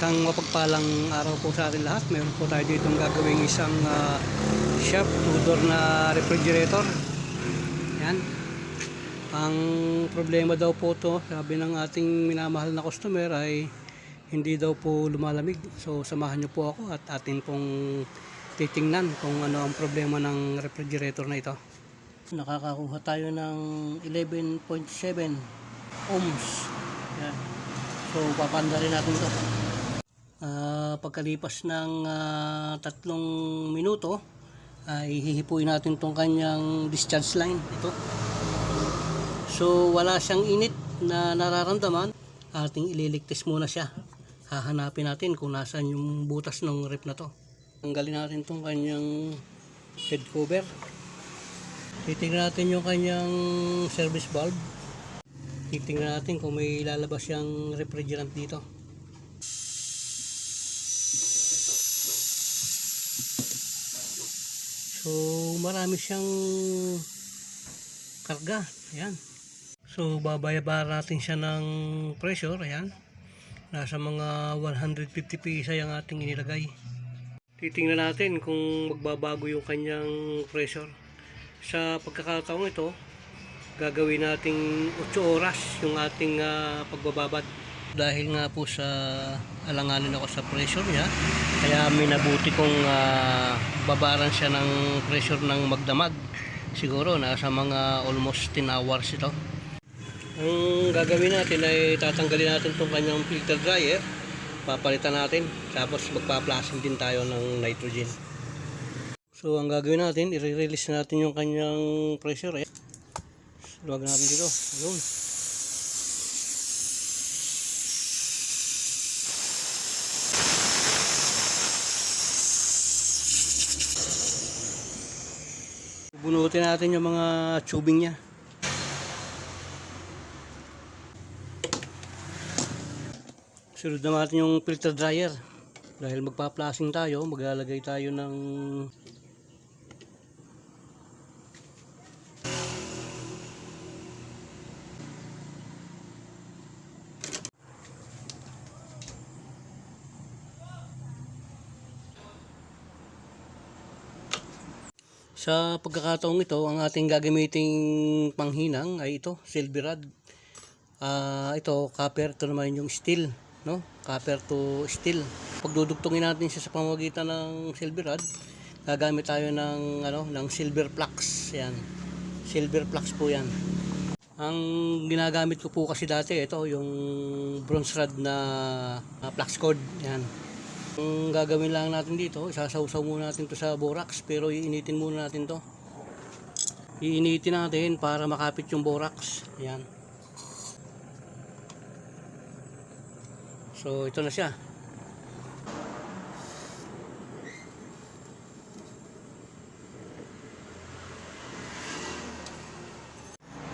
Isang mapagpalang araw po sa atin lahat. Meron po tayo ditong gagawing isang uh, shop two-door na refrigerator. Yan. Ang problema daw po to, sabi ng ating minamahal na customer ay hindi daw po lumalamig. So samahan niyo po ako at atin pong titingnan kung ano ang problema ng refrigerator na ito. Nakakakuha tayo ng 11.7 ohms. Yan. So papandarin natin ito. Ah, pagkalipas ng ah, tatlong minuto ay hihipuin natin tong kanyang discharge line. Ito. So wala siyang init na nararamdaman. Ating ililigtis muna siya. Hahanapin natin kung nasaan yung butas ng rep na to. Tanggalin natin tong kanyang head cover. Titingnan natin yung kanyang service valve. Titingnan natin kung may lalabas yung refrigerant dito So, marami siyang karga. Ayan. So, babayabaran natin siya ng pressure. Ayan. Nasa mga 150 pisa yung ating inilagay. Titingnan natin kung magbabago yung kanyang pressure. Sa pagkakataong ito, gagawin nating 8 oras yung ating ah, pagbababad. Dahil nga po sa alanganin ako sa pressure niya, kaya minabuti kong ah, babaran siya ng pressure ng magdamag. Siguro nasa mga almost 10 hours ito. Ang gagawin natin ay tatanggalin natin itong kanyang filter dryer. Papalitan natin. Tapos magpa-plasing din tayo ng nitrogen. So ang gagawin natin, i-release natin yung kanyang pressure. Eh. Luwag natin dito. Ayun. Bunutin natin yung mga tubing niya. Sunod na natin yung filter dryer. Dahil magpa-plasing tayo, maglalagay tayo ng Sa pagkakataong ito, ang ating gagamiting panghinang ay ito, silver rod. Ah, ito, copper, ito naman yung steel, no? Copper to steel. Pagdudugtungin natin siya sa pamamagitan ng silver rod, gagamit tayo ng ano, ng silver flux. Yan. Silver flux po 'yan. Ang ginagamit ko po kasi dati ito yung bronze rod na uh, flux cord. Yan. Ang gagawin lang natin dito, isasawsaw muna natin to sa borax pero iinitin muna natin to. Iinitin natin para makapit yung borax. Yan. So ito na siya.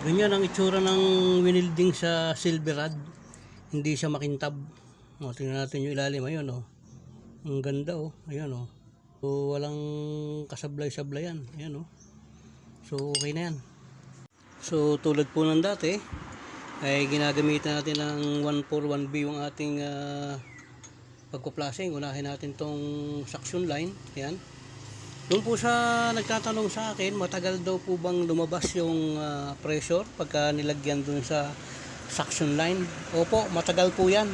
Ganyan ang itsura ng winilding sa silver rod. Hindi siya makintab. O, tingnan natin yung ilalim. Ayun, oh. Ang ganda oh. Ayan oh. So, walang kasablay-sablayan. Ayan oh. So okay na yan. So tulad po ng dati ay ginagamitan natin ng 141B yung ating uh, pagpa-flashing. Unahin natin tong suction line. Ayan. Doon po sa nagtatanong sa akin, matagal daw po bang lumabas yung ah, pressure pagka nilagyan dun sa suction line? Opo, matagal po yan.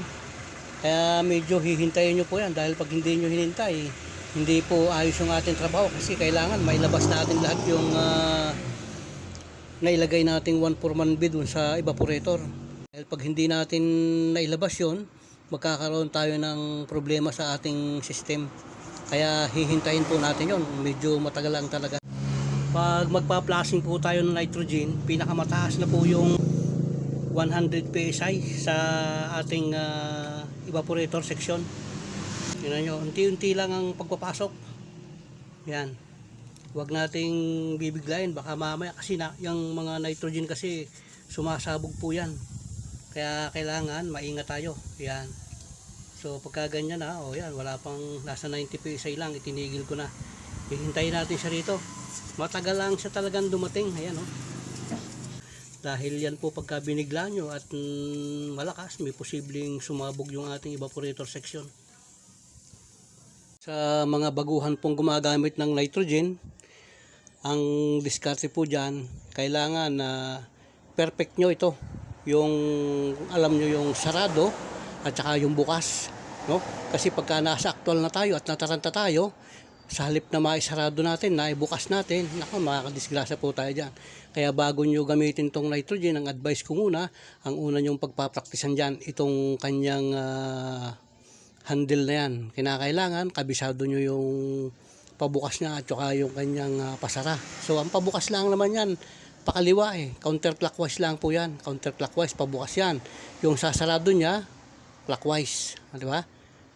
Kaya medyo hihintayin nyo po yan dahil pag hindi nyo hinintay, hindi po ayos yung ating trabaho kasi kailangan mailabas natin lahat yung uh, nailagay nating 141B dun sa evaporator. Dahil pag hindi natin nailabas yon magkakaroon tayo ng problema sa ating system. Kaya hihintayin po natin yon Medyo matagal lang talaga. Pag magpa-flashing po tayo ng nitrogen, pinakamataas na po yung 100 PSI sa ating ah, evaporator section. Yun nyo, unti-unti lang ang pagpapasok. Yan. Huwag nating bibiglayin baka mamaya kasi na yung mga nitrogen kasi sumasabog po yan. Kaya kailangan maingat tayo. Yan. So pagka ganyan na, oh yan, wala pang nasa 90 PSI lang, itinigil ko na. Hihintayin natin siya rito. Matagal lang siya talagang dumating. Ayan oh. Dahil yan po pagka binigla nyo at mm, malakas, may posibleng sumabog yung ating evaporator section. Sa mga baguhan pong gumagamit ng nitrogen, ang diskarte po dyan, kailangan na perfect nyo ito. Yung alam nyo yung sarado at saka yung bukas. No? Kasi pagka nasa actual na tayo at nataranta tayo, sa halip na maisarado natin, naibukas natin, naku, makakadisgrasya po tayo dyan. Kaya bago nyo gamitin tong nitrogen, ang advice ko muna, ang una nyong pagpapraktisan dyan, itong kanyang ah, handle na yan. Kinakailangan, kabisado nyo yung pabukas niya at saka yung kanyang ah, pasara. So, ang pabukas lang naman yan, pakaliwa eh. Counterclockwise lang po yan. Counterclockwise, pabukas yan. Yung sasarado niya, clockwise. Ah, Di ba?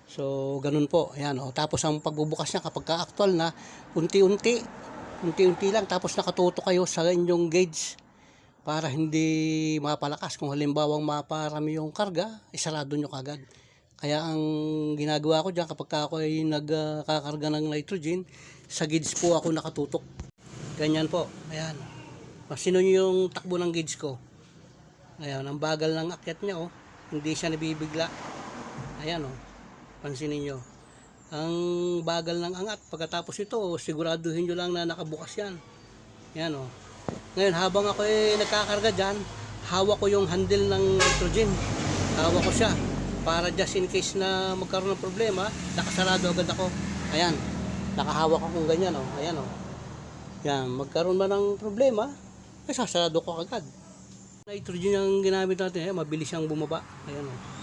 So, ganun po. Ayan, oh. Tapos ang pagbubukas niya kapag ka-actual na, unti-unti, unti-unti lang. Tapos nakatuto kayo sa inyong gauge para hindi mapalakas. Kung halimbawang maparami yung karga, isarado nyo kagad. Kaya ang ginagawa ko dyan kapag ako ay nagkakarga ng nitrogen, sa gauge po ako nakatutok. Ganyan po. Ayan. Masino nyo yung takbo ng gauge ko. Ayan, ang bagal ng akyat niya oh. Hindi siya nabibigla. Ayan oh. Pansinin nyo. Ang bagal ng angat. Pagkatapos ito, siguraduhin nyo lang na nakabukas yan. Yan o. Ngayon, habang ako ay nagkakarga dyan, hawak ko yung handle ng nitrogen. Hawak ko siya. Para just in case na magkaroon ng problema, nakasarado agad ako. Ayan. Nakahawak akong ganyan o. Ayan o. Yan. Magkaroon ba ng problema, ay sasarado ko agad. Nitrogen ang ginamit natin. Ayan, mabilis siyang bumaba. Ayan o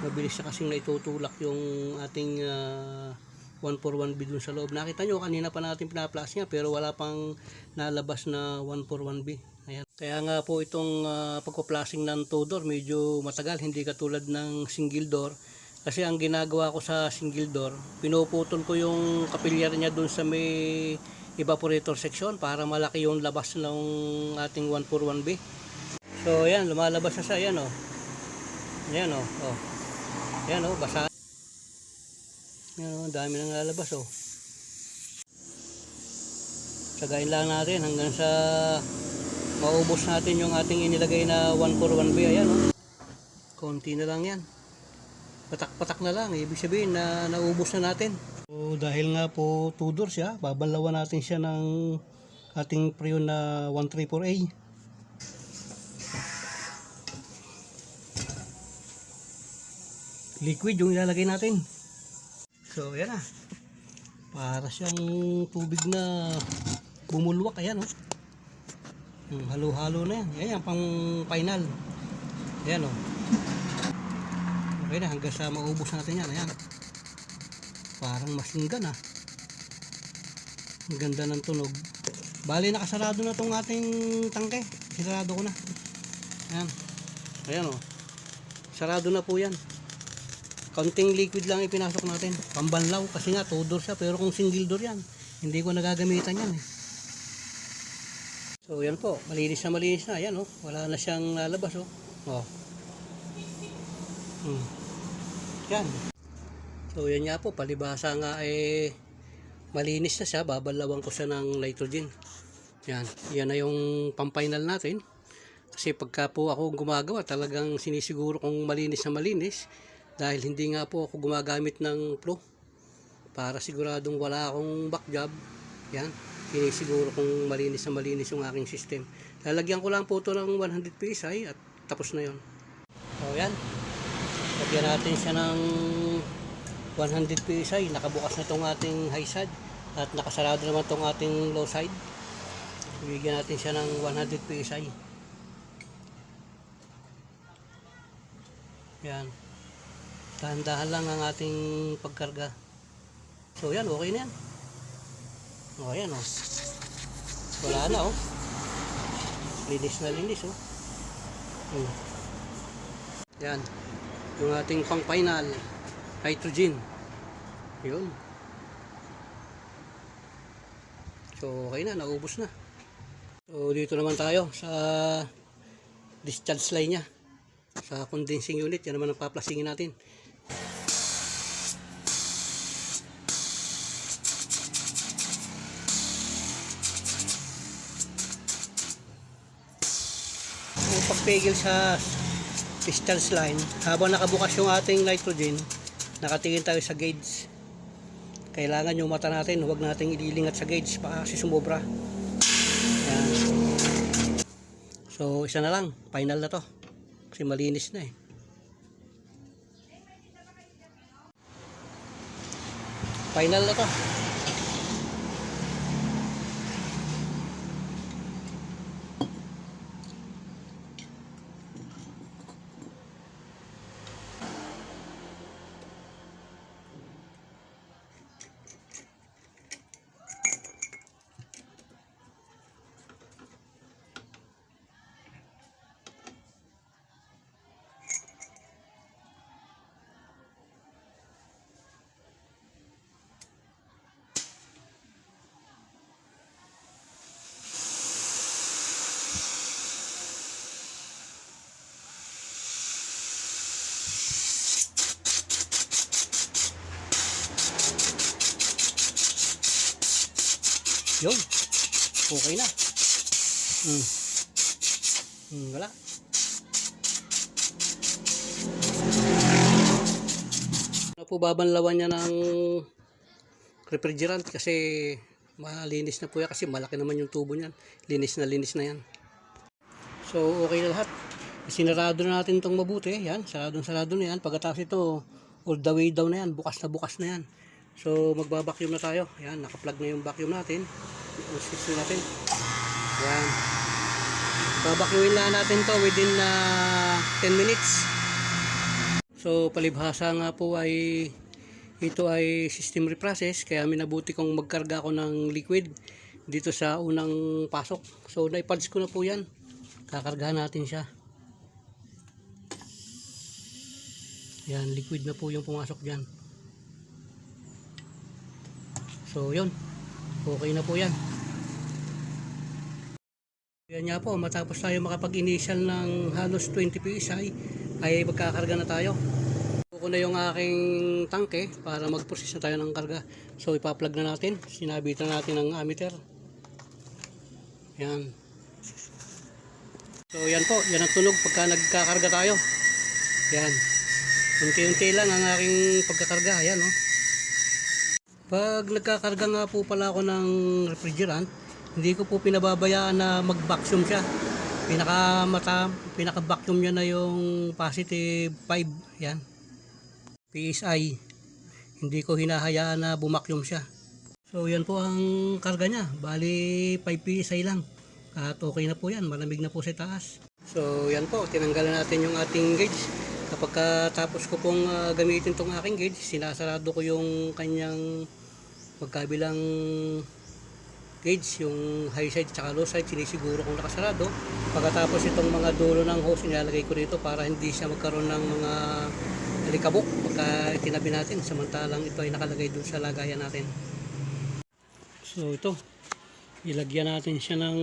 mabilis siya kasing naitutulak yung ating ah, 141B dun sa loob. Nakita nyo, kanina pa natin pinaplas niya pero wala pang nalabas na 141B. Ayan. Kaya nga po itong uh, pagkoplasing ng two door medyo matagal, hindi katulad ng single door. Kasi ang ginagawa ko sa single door, pinuputol ko yung kapilyar niya dun sa may evaporator section para malaki yung labas ng ating 141B. So ayan, lumalabas na siya, ayan o. Oh. Ayan o, oh. oh. Ayan oh, basa. Ayan oh, dami nang lalabas. Oh. Sagayin lang natin hanggang sa maubos natin yung ating inilagay na 141B. Ayan. Oh. Konti na lang yan. Patak-patak na lang. Ibig sabihin na naubos na natin. So, dahil nga po 2 doors siya, babalawan natin siya ng ating Prion na 134A. Liquid yung ilalagay natin. So, ayan na. Para siyang tubig na bumulwak. Ayan, oh. Hmm, halo-halo na yan. Ayan, yan, pang final. Ayan, oh. Okay na, hanggang sa maubos natin yan. Ayan. Parang masinggan, ah. Ang ganda ng tunog. Bali, nakasarado na tong ating tangke. Sarado ko na. Ayan. Ayan, oh. Sarado na po yan kaunting liquid lang ipinasok natin. Pambanlaw kasi nga two door siya pero kung single door yan hindi ko nagagamitan yan eh. so yan po malinis na malinis na yan oh. Wala na siyang lalabas oh. Oh. Hmm. yan. So yan nga po palibasa nga eh malinis na siya babalawan ko siya ng nitrogen. Yan yan na yung pang-final natin. Kasi pagka po ako gumagawa talagang sinisiguro kong malinis na malinis dahil hindi nga po ako gumagamit ng pro para siguradong wala akong back job. Yan. Sinisiguro kong malinis na malinis yung aking system. Lalagyan ko lang po ito ng 100 PSI at tapos na yon so yan. Lagyan natin siya ng 100 PSI nakabukas na itong ating high side. At nakasarado naman itong ating low side. Bigyan natin siya ng 100 PSI yan dahan-dahan lang ang ating pagkarga. So yan okay na yan. O yan o wala na o linis na linis o hmm. yan. Yung ating pang final nitrogen yun. So okay na naubos na. So dito naman tayo sa discharge line nya sa condensing unit yan naman ang paplasingin natin ang pagpigil sa discharge line habang nakabukas yung ating nitrogen nakatingin tayo sa gauge kailangan yung mata natin, huwag nating ililingat sa gauge baka kasi sumobra. Yan. So, isa na lang. Final na to. Kasi malinis na eh. Final na to. Yun. Okay na. Hmm. Hmm, wala. Ano po babanlawan niya ng refrigerant kasi malinis na po yan kasi malaki naman yung tubo niyan. Linis na linis na yan. So okay na lahat. Sinarado na natin itong mabuti. Yan, saradong sarado na yan. Pagkatapos ito, all the way down na yan. Bukas na bukas na yan. So magbabacuum na tayo. Yan, nakaplug na yung vacuum natin. Yung system natin. Yan. Babacuumin na natin to within ah, 10 minutes. So palibhasa nga po ay ito ay system reprocess kaya minabuti kong magkarga ako ng liquid dito sa unang pasok. So naipads ko na po yan. Kakargahan natin siya. Yan, liquid na po yung pumasok dyan. So yun, okay na po yan. Yan nga po, matapos tayo makapag-initial ng halos 20 PSI, ay magkakarga na tayo. Buko na yung aking tangke para mag-process na tayo ng karga. So ipa-plug na natin, sinabitan natin ng ammeter. Yan. So yan po, yan ang tunog pagka nagkakarga tayo. Yan. Unti-unti lang ang aking pagkakarga. Ayan oh. Pag nagkakarga nga po pala ako ng refrigerant, hindi ko po pinababayaan na mag-vacuum siya. Pinaka mata, pinaka vacuum niya na yung positive 5, yan. PSI. Hindi ko hinahayaan na bumakyum siya. So yan po ang karga niya. Bali 5 PSI lang. At okay na po yan. Malamig na po sa taas. So yan po. Tinanggalan natin yung ating gauge. Kapag tapos ko pong ah, gamitin tong aking gauge, sinasarado ko yung kanyang magkabilang gauge, yung high side at low side, sinisiguro kong nakasarado. Pagkatapos itong mga dulo ng hose, nilalagay ko dito para hindi siya magkaroon ng mga alikabok pagka itinabi natin. Samantalang ito ay nakalagay doon sa lagayan natin. So ito, ilagyan natin siya ng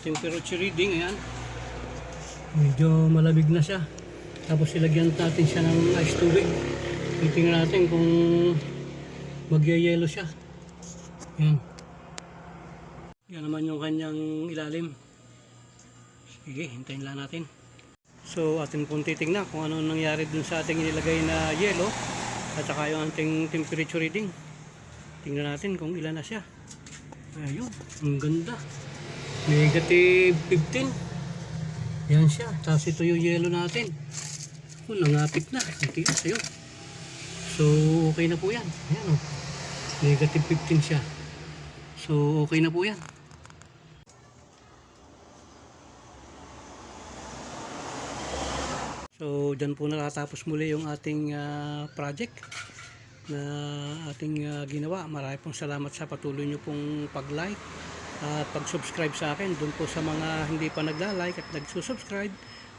temperature reading. Ayan. Medyo malamig na siya. Tapos ilagyan natin siya ng ice tubig. Titingnan natin kung magyayelo siya. Yan. Yan naman yung kanyang ilalim. Sige, hintayin lang natin. So, atin pong titingnan kung ano nangyari dun sa ating inilagay na yelo at saka yung ating temperature reading. Tingnan natin kung ilan na siya. Ayun, ang ganda. Negative 15. Yan siya. Tapos ito yung yelo natin. Oh, nangapit na. Ang tigas. Ayun. So, okay na po yan. Ayan o. Negative 15 siya. So, okay na po yan. So, dyan po nakatapos muli yung ating ah, project na ating ah, ginawa. Marami pong salamat sa patuloy nyo pong pag-like at pag-subscribe sa akin. Doon po sa mga hindi pa nagla-like at nagsusubscribe,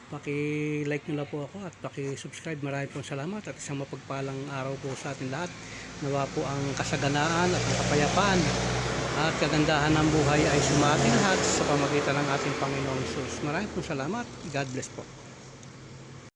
paki-like nyo lang po ako at paki-subscribe. Marami pong salamat at isang mapagpalang araw po sa atin lahat. Nawa po ang kasaganaan at ang kapayapaan at kagandahan ng buhay ay sumating lahat sa pamagitan ng ating Panginoong Jesus. Marami pong salamat. God bless po.